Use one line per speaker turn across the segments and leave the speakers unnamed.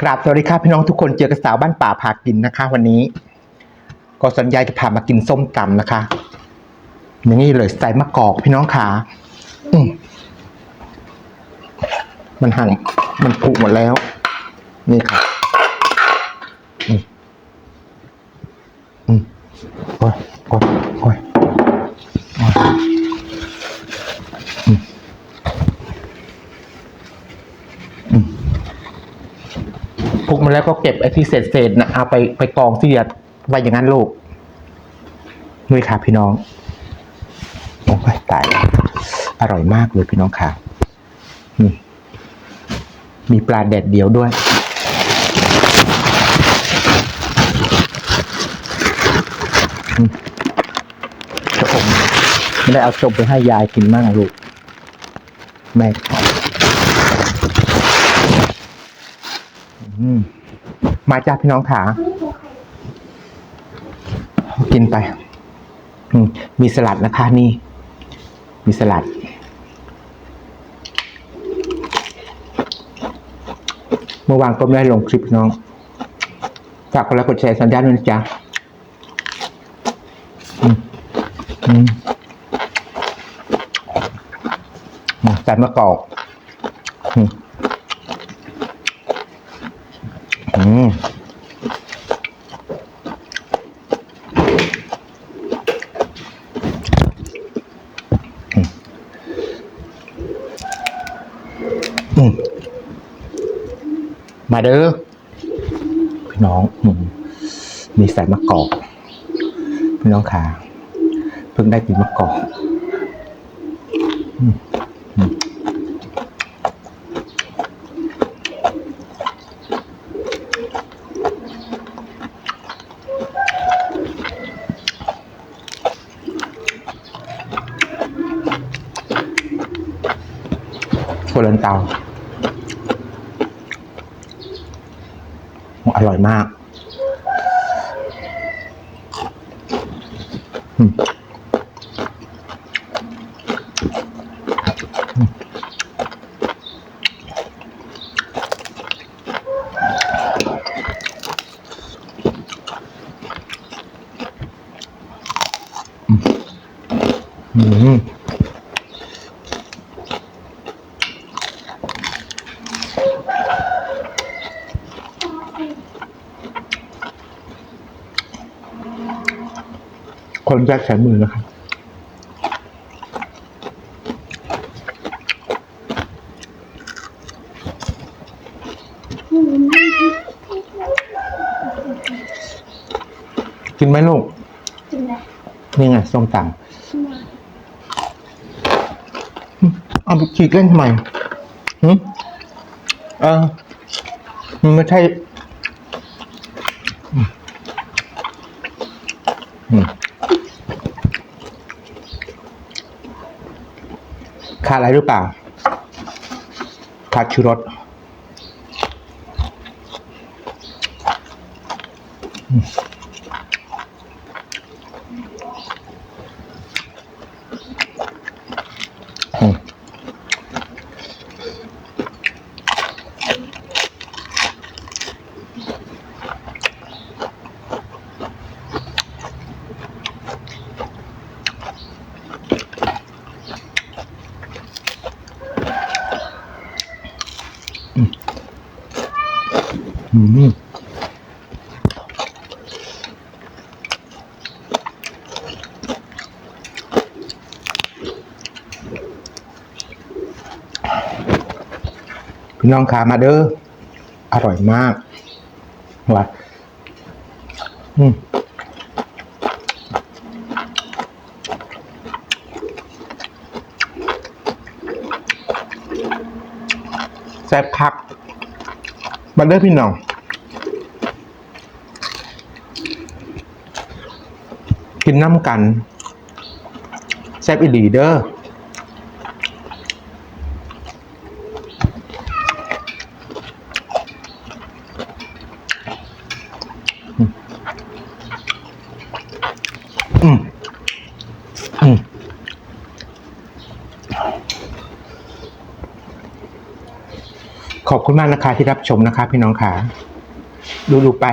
กราบสวัสดีครับพี่น้องทุกคนเจอกับสาวบ้านป่าพากินนะคะ วันนี้ ก็สัญญาจะพามากินส้มตำนะคะอย่างนี้เลยใส่มะกอกพี่น้องขาอืมมันหั่นมันผุหมดแล้ว นี่ค่ะอืมอืมโอ้ยโอ้ยโอ้ยโอ้ยอืมอืม พุกมาแล้วก็เก็บไอ้ที่เศษๆนะเอาไปไปกองที่จะไว้อย่างนั้นลูกด้วยค่ะพี่น้องโอ้ยตายอร่อยมากเลยพี่น้องค่ะมีปลาแดดเดียวด้วยอืมจะอมไม่ได้เอาจมไปให้ยายกินมั่งลูกแม่ขอ อื มมาจ้าพี่น้องขากินไป มีสลัดนะคะ นี่ มีสลัด เมื่อวานก็ไม่ได้ลงคลิปพี่น้อง ฝากกดไลค์กดแชร์สัญญาณด้วยนะจ๊ะอืมอืมอืมใส่มะกอกอืม อืมอืมอืมมา เด้อพี่น้องมีใส่มะกอกพี่น้องขาเพิ่งได้กินมะกอกอืมอืมถั่วลันเตา อร่อยมาก อืมอืม คนแรกใช้มือนะครับกินไหมลูก
กินเลย
นี่ไงส้มตำเอาไปฉีกเล่นทำไมหึเออมันไม่ใช่อืมอืม ขาดอะไรหรือเปล่าขาดชูรสอืม พี่น้องขามาเด้ออร่อยมากว่ะอืมแซ่บคักมาเด้อพี่น้องกินน้ำกันแซ่บอีหลีเด้อ ขอบคุณมากนะคะที่รับชมนะคะ พี่น้องค่ะ ดูดูไป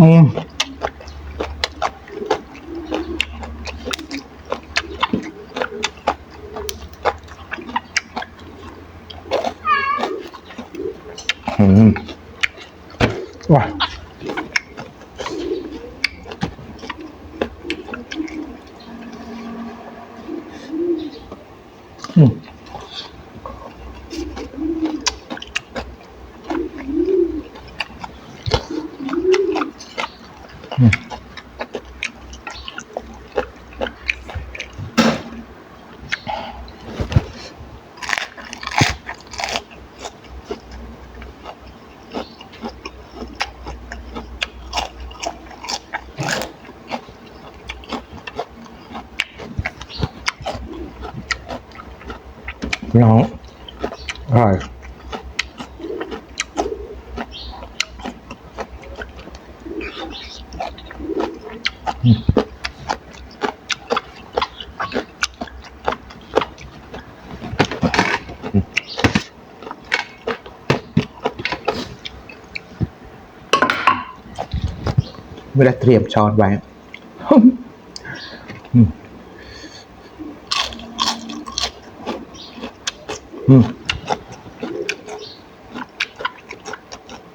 อืม เวลาเตรียมช้อนไว้ อืมอืม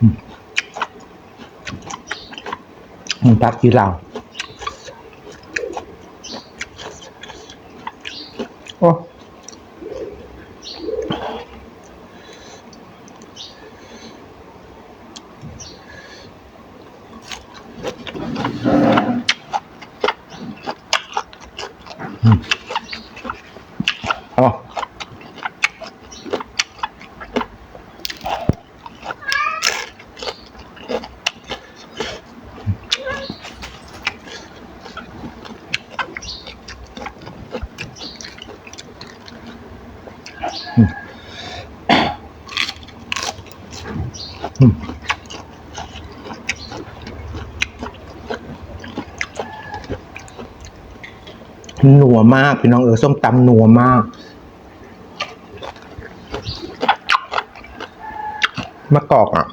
อืม อืม หนัวมากพี่น้องเออส้มตำนัวมาก มะกอกอะ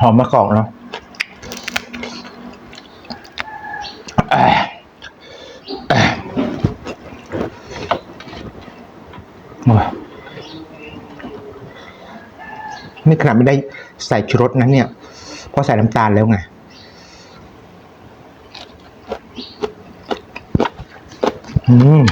หอมมะกอกเนาะเอ้ยเอ้ยโอ้ยนี่ขนาดไม่ได้ใส่ชูรสนะเนี่ย เพราะใส่น้ำตาลแล้วไง อืม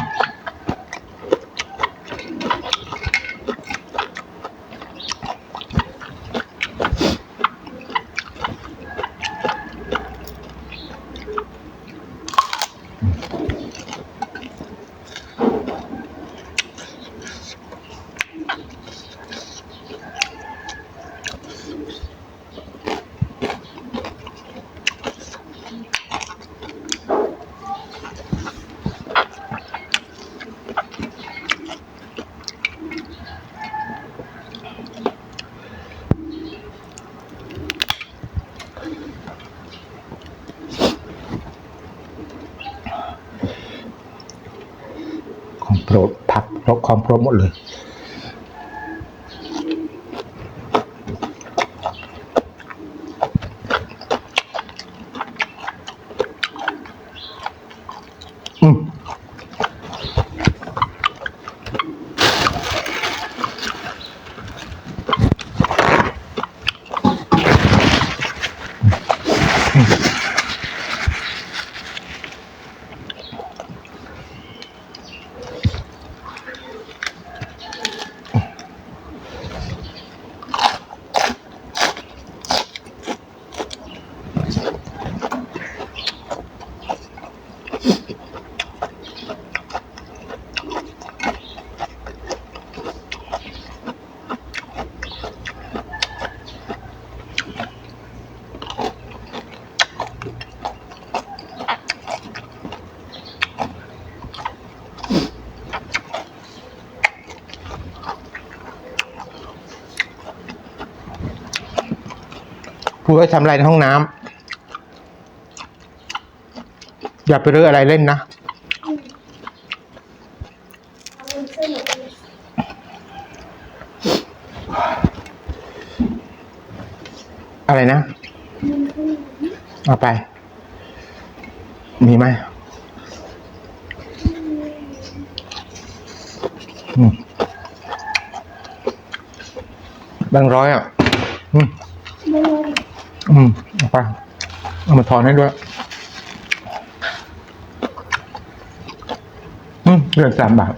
ของโปรด ความพร้วมหมดเลย พูดว่าทำอะไรในห้องน้ำอย่าไปเรื้ออะไรเล่นนะ
อะ
ไรนะ เอาไป มีไหมอืมแบงร้อยอะ อืม อืมเอาไปเอามาทอนให้ด้วย อืมเหลือสามบาท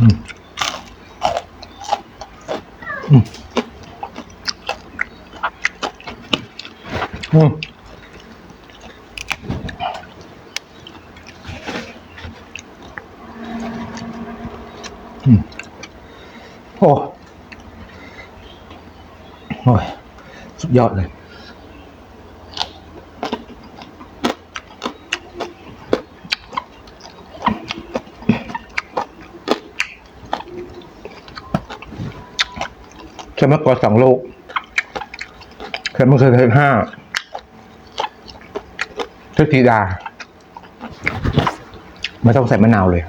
อืมอืมโอ้โอ้ย สุด ยอดเลยเค็มากกว่าสองลูกเค็มมากคือเค็มห้าทุกทีดา ไม่ต้องใส่มะนาวเลย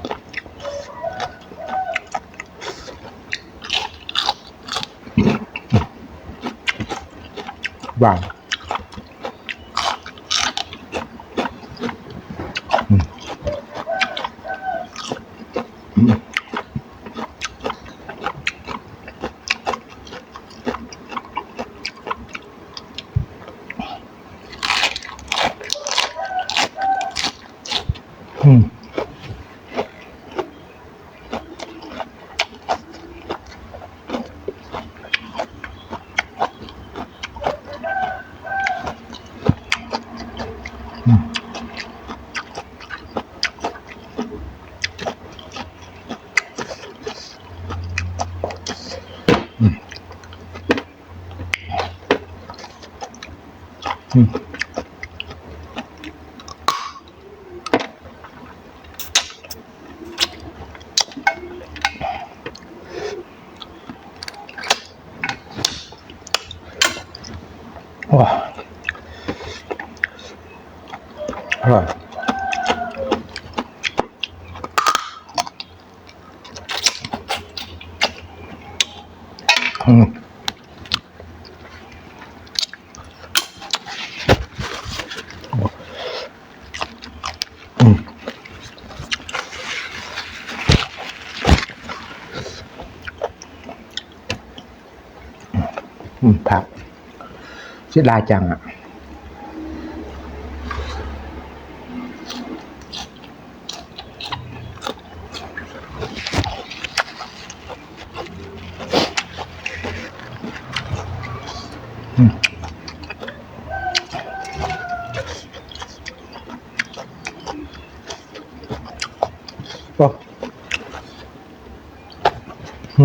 หวาน อืมว้า อร่อยอืมอืมอืมผักเสียดายจังอะ อืมก็อืม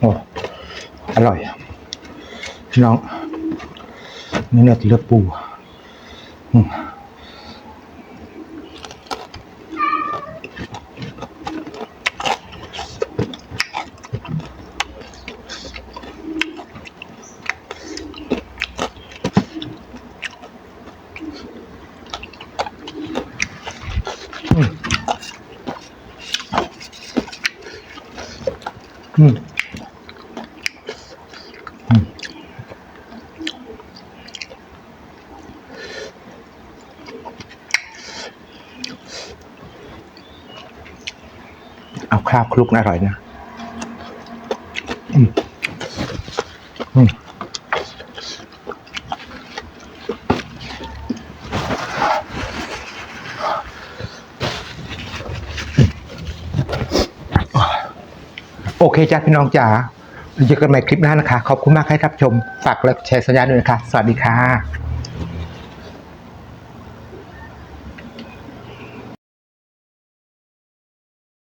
โอ้อร่อยอะพี่น้องนี่เนี่ยเลือดปูอืม ข้าวคลุกอร่อยนะโอเคจ้าพี่น้องจ๋าเจอกันใหม่คลิปหน้านะคะ ขอบคุณมากให้รับชม ฝากและแชร์สัญญาณด้วยนะคะ สวัสดีค่ะ